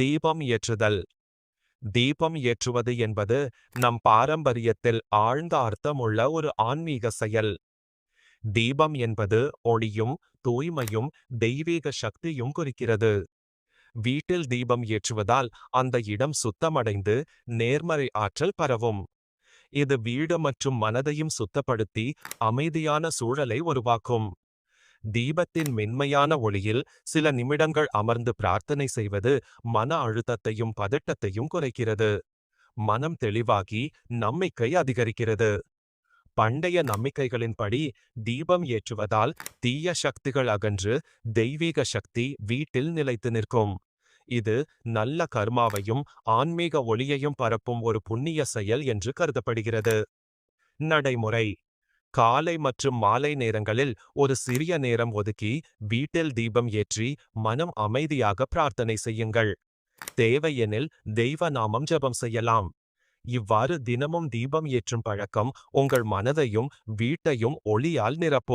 தீபம் ஏற்றுதல். தீபம் ஏற்றுவது என்பது நம் பாரம்பரியத்தில் ஆழ்ந்த அர்த்தமுள்ள ஒரு ஆன்மீக செயல். தீபம் என்பது ஒளியும் தூய்மையும் தெய்வீக சக்தியும் குறிக்கிறது. வீட்டில் தீபம் ஏற்றுவதால் அந்த இடம் சுத்தமடைந்து நேர்மறை ஆற்றல் பரவும். இது வீடு மற்றும் மனதையும் சுத்தப்படுத்தி அமைதியான சூழலை உருவாக்கும். தீபத்தின் மென்மையான ஒளியில் சில நிமிடங்கள் அமர்ந்து பிரார்த்தனை செய்வது மன அழுத்தத்தையும் பதட்டத்தையும் குறைக்கிறது. மனம் தெளிவாகி நம்பிக்கை அதிகரிக்கிறது. பண்டைய நம்பிக்கைகளின்படி தீபம் ஏற்றுவதால் தீய சக்திகள் அகன்று தெய்வீக சக்தி வீட்டில் நிலைத்து நிற்கும். இது நல்ல கர்மாவையும் ஆன்மீக ஒளியையும் பரப்பும் ஒரு புண்ணிய செயல் என்று கருதப்படுகிறது. நடைமுறை. காலை மற்றும் மாலை நேரங்களில் ஒரு சிறிய நேரம் ஒதுக்கி வீட்டில் தீபம் ஏற்றி மனம் அமைதியாக பிரார்த்தனை செய்யுங்கள். தேவையெனில் தெய்வ நாமம் ஜெபம் செய்யலாம். இவ்வாறு தினமும் தீபம் ஏற்றும் பழக்கம் உங்கள் மனதையும் வீட்டையும் ஒளியால் நிரப்பும்.